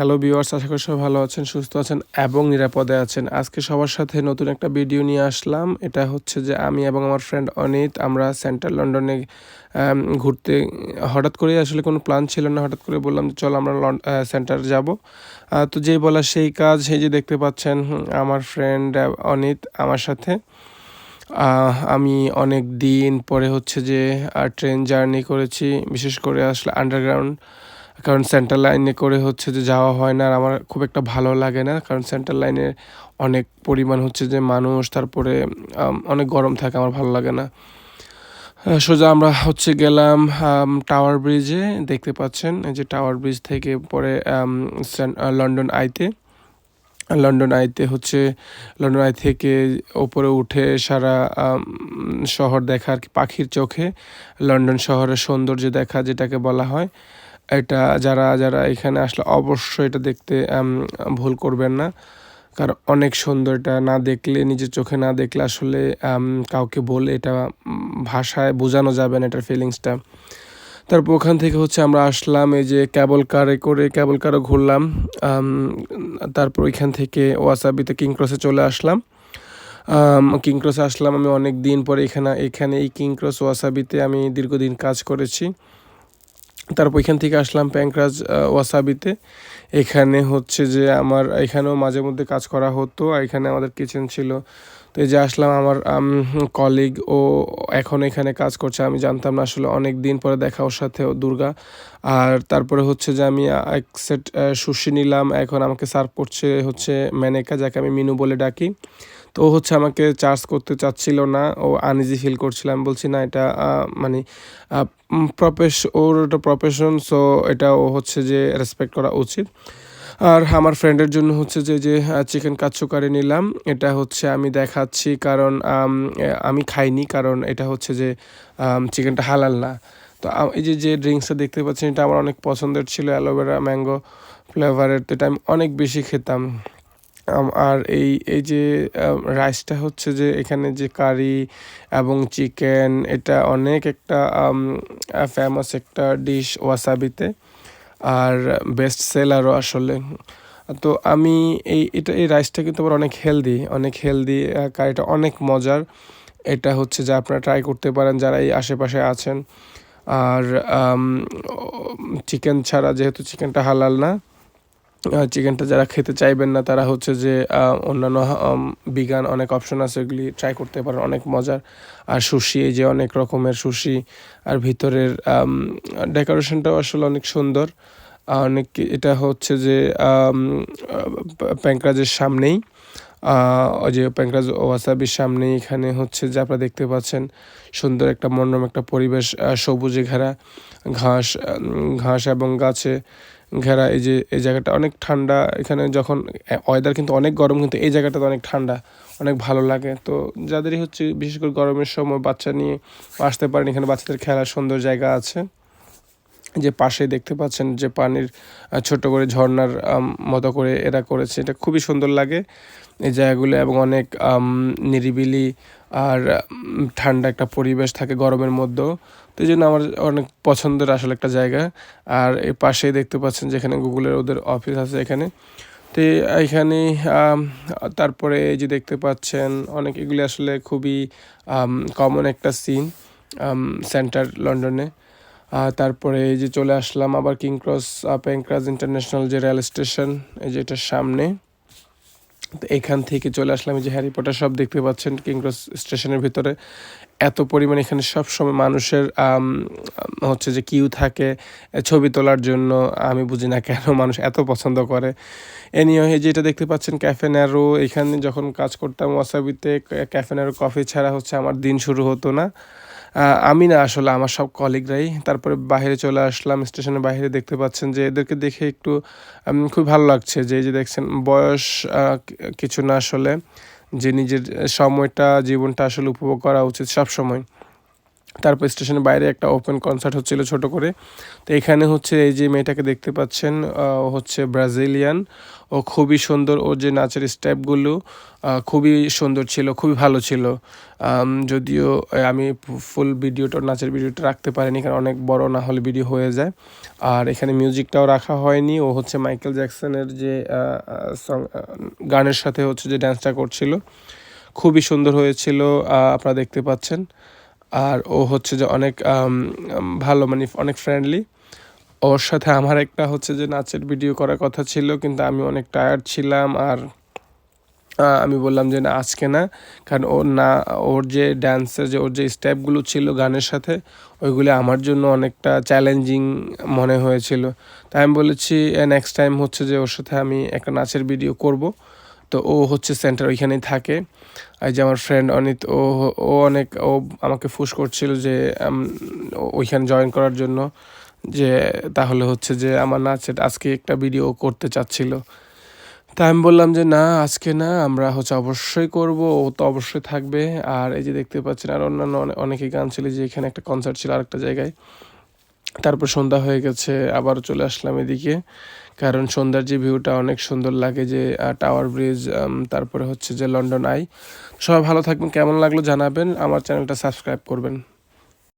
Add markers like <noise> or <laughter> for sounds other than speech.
Hello viewers আশা করি সবাই ভালো আছেন, সুস্থ আছেন এবং নিরাপদে আছেন। আজকে সবার সাথে নতুন একটা ভিডিও নিয়ে আসলাম। এটা হচ্ছে যে আমি এবং আমার ফ্রেন্ড অনিত, আমরা সেন্ট্রাল লন্ডনে ঘুরতে, হঠাৎ করে আসলে কোনো প্ল্যান ছিল না, হঠাৎ করে বললাম চল আমরা লন্ড সেন্টার যাব। তো যেই বলা সেই কাজ, সেই যে দেখতে পাচ্ছেন আমার ফ্রেন্ড অনিত আমার সাথে। আমি অনেক দিন পরে হচ্ছে যে ট্রেন জার্নি করেছি, বিশেষ করে আসলে আন্ডারগ্রাউন্ড কারণ সেন্ট্রাল লাইনে করে হচ্ছে যে যাওয়া হয় না আর আমার খুব একটা ভালো লাগে না। কারণ সেন্ট্রাল লাইনে অনেক পরিমাণ হচ্ছে যে মানুষ, তারপরে অনেক গরম থাকে, আমার ভালো লাগে না। সোজা আমরা হচ্ছে গেলাম টাওয়ার ব্রিজে দেখতে পাচ্ছেন, এই যে টাওয়ার ব্রিজ থেকে পরে লন্ডন আইতে লন্ডন আইতে হচ্ছে লন্ডন আই থেকে ওপরে উঠে সারা শহর দেখা আর কি পাখির চোখে। লন্ডন শহরের সৌন্দর্য দেখা যেটাকে বলা হয়। এটা যারা যারা এখানে আসলে অবশ্যই এটা দেখতে ভুল করবেন না। কারণ অনেক সুন্দর এটা না দেখলে, নিজের চোখে না দেখলে আসলে কাউকে বলে এটা ভাষায় বোঝানো যাবে না এটার ফিলিংসটা তারপর ওখান থেকে হচ্ছে আমরা আসলাম, এই যে ক্যাবল কারে করে ক্যাবল কারও ঘুরলাম তারপর ওইখান থেকে ওয়াসাবিতে কিং ক্রসে চলে আসলাম। কিং ক্রসে আসলাম আমি অনেক দিন পরে এখানে এখানে এই কিং ক্রস ওয়াসাবিতে আমি দীর্ঘদিন কাজ করেছি। তারপর এখান থেকে আসলাম প্যাংক্রাজ ওয়াসাবিতে। এখানে হচ্ছে যে আমার, এখানেও মাঝে মধ্যে কাজ করা হতো আর এখানে আমাদের কিচেন ছিল। তো এই যে আসলাম আমার কলিগ ও এখন এখানে কাজ করছে। আমি জানতাম না আসলে অনেক দিন পরে দেখা ওর সাথে ও দুর্গা। আর তারপরে হচ্ছে যে আমি এক সেট সুশি নিলাম। এখন আমাকে সার্ভ করছে হচ্ছে ম্যানেকা যাকে আমি মিনু বলে ডাকি। তো হচ্ছে আমাকে চার্জ করতে চাচ্ছিল না। ও আনইজি ফিল করছিল। আমি বলছি, না, এটা মানে প্রফেশ ওর ওটা প্রফেশন সো এটা ও হচ্ছে যে রেসপেক্ট করা উচিত। আর আমার ফ্রেন্ডের জন্য হচ্ছে যে যে চিকেন কাচ্চুকারি নিলাম। এটা হচ্ছে আমি দেখাচ্ছি কারণ, আমি খাইনি কারণ এটা হচ্ছে যে চিকেনটা হালাল না। তো এই যে যে ড্রিঙ্কসটা দেখতে পাচ্ছেন, এটা আমার অনেক পছন্দের ছিল। অ্যালোভেরা, ম্যাঙ্গো ফ্লেভারের তো এটা আমি অনেক বেশি খেতাম। আর এই এই যে রাইসটা হচ্ছে যে এখানে যে কারি এবং চিকেন, এটা অনেক একটা ফেমাস একটা ডিশ ওয়াসাবিতে আর বেস্ট সেলারও আসলে। তো আমি এই, এটা, এই রাইসটা কিন্তু আবার অনেক হেলদি অনেক হেলদি কারিটা অনেক মজার। এটা হচ্ছে যে আপনারা ট্রাই করতে পারেন যারা এই আশেপাশে আছেন। আর চিকেন ছাড়া যেহেতু চিকেনটা হালাল না চিকেনটা যারা খেতে চাইবেন না, তারা হচ্ছে যে অন্যান্য বিগান অনেক অপশন আছে ওগুলি ট্রাই করতে পারেন, অনেক মজার। আর সুশি এই যে অনেক রকমের সুশি আর ভিতরের ডেকোরেশনটাও আসলে অনেক সুন্দর। অনেক এটা হচ্ছে যে প্যাঙ্করাজের সামনেই যে প্যাঙ্করাজ ওয়াসাবির সামনেই, এখানে হচ্ছে যে আপনারা দেখতে পাচ্ছেন, সুন্দর একটা মনোরম একটা পরিবেশ সবুজে ঘেরা ঘাস ঘাস এবং গাছে ঘেরা, এই যে, এই জায়গাটা অনেক ঠান্ডা। এখানে যখন ওয়েদার কিন্তু অনেক গরম, কিন্তু এই জায়গাটা অনেক ঠান্ডা, অনেক ভালো লাগে। তো যাদেরই হচ্ছে, বিশেষ করে গরমের সময় বাচ্চা নিয়ে আসতে পারেন, এখানে বাচ্চাদের খেলার সুন্দর জায়গা আছে। যে পাশে দেখতে পাচ্ছেন যে পানির ছোট করে ঝর্নার মতো করে এরা করেছে, এটা খুবই সুন্দর লাগে। এই জায়গাগুলো এবং অনেক নিরিবিলি আর ঠান্ডা একটা পরিবেশ থাকে গরমের মধ্যেও। তো এই জন্য আমার অনেক পছন্দের আসলে একটা জায়গা। আর এই পাশেই দেখতে পাচ্ছেন যেখানে গুগলের ওদের অফিস আছে এখানে। তো এখানে তারপরে এই যে দেখতে পাচ্ছেন অনেক, এগুলি আসলে খুবই কমন একটা সিন সেন্টার লন্ডনে। তারপরে এই যে চলে আসলাম আবার কিং ক্রস ইন্টারন্যাশনাল যে রেল স্টেশন, এই যে এটার সামনে। এখান থেকে চলে আসলাম যে হ্যারি পটার, সব দেখতে পাচ্ছেন কিং ক্রস স্টেশনের ভিতরে। এত পরিমাণ এখানে সব সময় মানুষের হচ্ছে যে কিউ থাকে ছবি তোলার জন্য, আমি বুঝি না কেন <laughs> মানুষ এত পছন্দ করে। এ নিয়ে যেটা দেখতে পাচ্ছেন ক্যাফে ন্যারো এখানে যখন কাজ করতাম ওয়াসাবিতে ক্যাফে ন্যারো কফি ছাড়া হচ্ছে আমার দিন শুরু হতো না। আমি না আসলে, আমার সব কলিগরাই তারপরে বাইরে চলে আসলাম স্টেশনের বাইরে দেখতে পাচ্ছেন যে এদেরকে দেখে একটু খুব ভালো লাগছে যে এই যে দেখছেন বয়স কিছু না আসলে যে নিজের সময়টা, জীবনটা আসলে উপভোগ করা উচিত সব সময় তারপর স্টেশনের বাইরে একটা ওপেন কনসার্ট হচ্ছিল ছোট করে। তো এখানে হচ্ছে এই যে মেয়েটাকে দেখতে পাচ্ছেন হচ্ছে ব্রাজিলিয়ান ও খুবই সুন্দর ওর যে নাচের স্টেপগুলো খুবই সুন্দর ছিল খুবই ভালো ছিল। যদিও আমি ফুল ভিডিওটা নাচের ভিডিওটা রাখতে পারিনি কারণ অনেক বড় না হলে ভিডিও হয়ে যায়। আর এখানে মিউজিকটাও রাখা হয়নি। ও হচ্ছে মাইকেল জ্যাকসনের যে আহ, গানের সাথে হচ্ছে যে ডান্সটা করছিল খুবই সুন্দর হয়েছিল আপনারা দেখতে পাচ্ছেন। আর ও হচ্ছে যে অনেক ভালো মানে অনেক ফ্রেন্ডলি ওর সাথে আমার একটা হচ্ছে যে নাচের ভিডিও করার কথা ছিল, কিন্তু আমি অনেক টায়ার্ড ছিলাম আর আমি বললাম যে না, আজকে না, কারণ ওর না, ওর যে ড্যান্সের যে, ওর যে স্টেপগুলো ছিল গানের সাথে, ওইগুলো আমার জন্য অনেকটা চ্যালেঞ্জিং মনে হয়েছিল। তাই আমি বলেছি নেক্সট টাইম হচ্ছে যে ওর সাথে আমি একটা নাচের ভিডিও করব। তো ও হচ্ছে সেন্টার ওইখানেই থাকে। আর যে আমার ফ্রেন্ড অনিত, ও ও অনেক, ও আমাকে ফুস করছিল যে ওইখানে জয়েন করার জন্য। যে, তাহলে হচ্ছে যে আমার নাচের আজকে একটা ভিডিও করতে চাচ্ছিল। তা আমি বললাম যে, না, আজকে না, আমরা হচ্ছে অবশ্যই করব, ও তো অবশ্যই থাকবে। আর এই যে দেখতে পাচ্ছেন, আর অন্যান্য অনে- অনেকেই গান ছিল যে এখানে একটা কনসার্ট ছিল আরেকটা জায়গায়। তারপর সন্ধ্যা হয়ে গেছে আবার চলে আসলাম এদিকে। কারণ সন্ধ্যার যে ভিউটা অনেক সুন্দর লাগে যে টাওয়ার ব্রিজ তারপরে হচ্ছে যে লন্ডন আই সবাই ভালো থাকবেন, কেমন লাগল জানাবেন। আমার চ্যানেলটা সাবস্ক্রাইব করবেন।